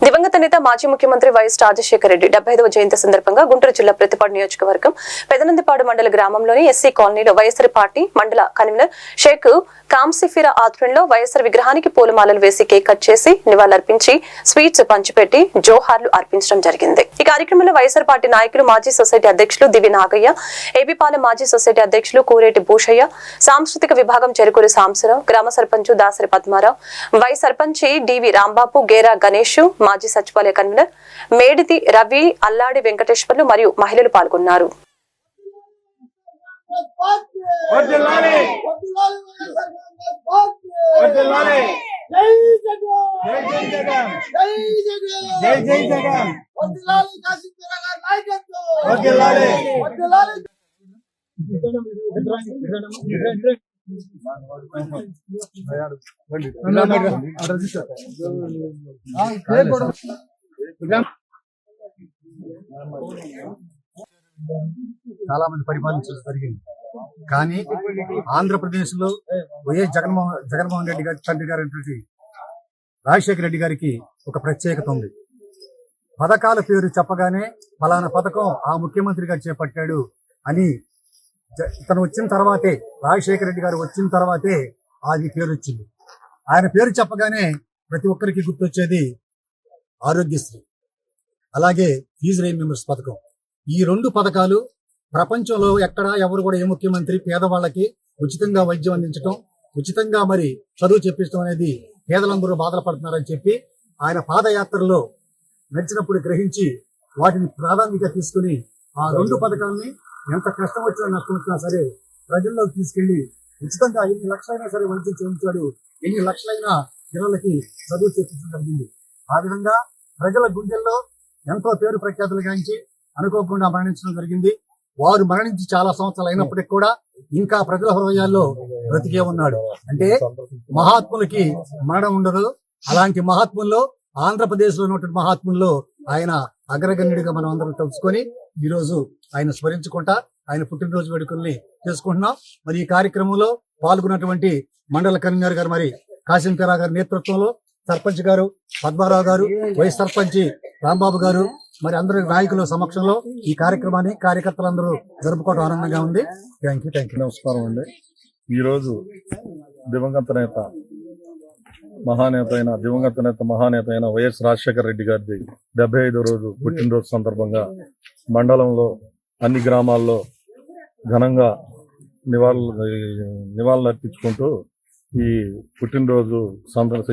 దివంగత నేత మాజీ ముఖ్యమంత్రి వైఎస్ రాజశేఖర రెడ్డి డెబ్బై ఐదవ జయంతి సందర్భంగా గుంటూరు జిల్లా ప్రతిపాడు నియోజకవర్గం పెదనందిపాడు మండల గ్రామంలోని ఎస్సీ కాలనీలో వైఎస్ఆర్ పార్టీ మండల కన్వీనర్ షేక్ కాంసిఫిరా ఆధ్వర్యంలో వైఎస్ఆర్ విగ్రహానికి పూలమాలలు వేసి కేక్ కట్ చేసి నివాళులర్పించి స్వీట్స్ పంచిపెట్టి జోహార్లు అర్పించడం జరిగింది. ఈ కార్యక్రమంలో వైఎస్ఆర్ పార్టీ నాయకులు మాజీ సొసైటీ అధ్యక్షులు దివి నాగయ్య ఏబీపాలెం మాజీ సొసైటీ అధ్యక్షులు కూరేటి భూషయ్య సాంస్కృతిక విభాగం చెరుకూరి సాంసరావు గ్రామ సర్పంచ్ దాసరి పద్మారావు వై సర్పంచి డివి రాంబాబు గేరా గణేష్ మాజీ సచివాలయ కన్వీనర్ మేడితి రవి అల్లాడి వెంకటేశ్వర్లు మరియు మహిళలు పాల్గొన్నారు నాయకత్వం చాలా మంది పరిపాలించడం జరిగింది. కానీ ఆంధ్రప్రదేశ్లో వైఎస్ జగన్మోహన్ జగన్మోహన్ రెడ్డి గారి తండ్రి గారి రాజశేఖర రెడ్డి గారికి ఒక ప్రత్యేకత ఉంది. పథకాల పేరు చెప్పగానే ఫలానా పథకం ఆ ముఖ్యమంత్రి గారు చేపట్టాడు అని ఇతను వచ్చిన తర్వాతే రాజశేఖర రెడ్డి గారు వచ్చిన తర్వాతే అది పేరు వచ్చింది ఆయన పేరు చెప్పగానే ప్రతి ఒక్కరికి గుర్తొచ్చేది ఆరోగ్యశ్రీ. అలాగే ఫీజు రీయింబర్స్ పథకం. ఈ రెండు పథకాలు ప్రపంచంలో ఎక్కడ ఎవరు కూడా ఏ ముఖ్యమంత్రి పేదవాళ్ళకి ఉచితంగా వైద్యం అందించడం ఉచితంగా మరి చదువు చెప్పించడం అనేది పేదలందరూ బాధలు పడుతున్నారని చెప్పి ఆయన పాదయాత్రలో నడిచినప్పుడు గ్రహించి వాటిని ప్రాధాన్యత తీసుకుని ఆ రెండు పథకాలని ఎంత కష్టం వచ్చినా నష్టం వచ్చినా సరే ప్రజల్లోకి తీసుకెళ్ళి ఉచితంగా ఎన్ని లక్షలైనా సరే వైద్యం చేయించాడు ఎన్ని లక్షలైనా పిల్లలకి చదువు చెప్పించడం జరిగింది. ఆ విధంగా ప్రజల గుండెల్లో ఎంతో పేరు ప్రఖ్యాతులు గాంచి అనుకోకుండా మరణించడం జరిగింది. వారు మరణించి చాలా సంవత్సరాలు అయినప్పటికీ కూడా ఇంకా ప్రజల హృదయాల్లో బ్రతికే ఉన్నాడు. అంటే మహాత్ములకి మరణం ఉండదు. అలాంటి మహాత్ముల్లో ఆంధ్రప్రదేశ్లో ఉన్నటువంటి మహాత్ముల్లో ఆయన అగ్రగణ్యుడిగా మనం అందరం తెలుసుకొని ఈ రోజు ఆయన స్మరించుకుంటా ఆయన పుట్టినరోజు వేడుకల్ని చేసుకుంటున్నాం. మరి ఈ కార్యక్రమంలో పాల్గొన్నటువంటి మండల కన్వీనర్ గారు మరి కాసిం గారి నేతృత్వంలో సర్పంచ్ గారు పద్మారావు గారు వైస్ సర్పంచ్ రాంబాబు గారు మరి అందరి నాయకుల సమక్షంలో ఈ కార్యక్రమాన్ని కార్యకర్తలందరూ జరుపుకోవడం ఆనందంగా ఉంది. థ్యాంక్ యూ థ్యాంక్ యూ నమస్కారం అండి. ఈరోజు దివంగత నేత మహానేత అయిన దివంగత నేత మహానేత అయిన వైఎస్ రాజశేఖర రెడ్డి గారిది డెబ్బై ఐదో రోజు పుట్టినరోజు సందర్భంగా మండలంలో అన్ని గ్రామాల్లో ఘనంగా నివాళులు నివాళులు అర్పించుకుంటూ ఈ పుట్టినరోజు సందర్శ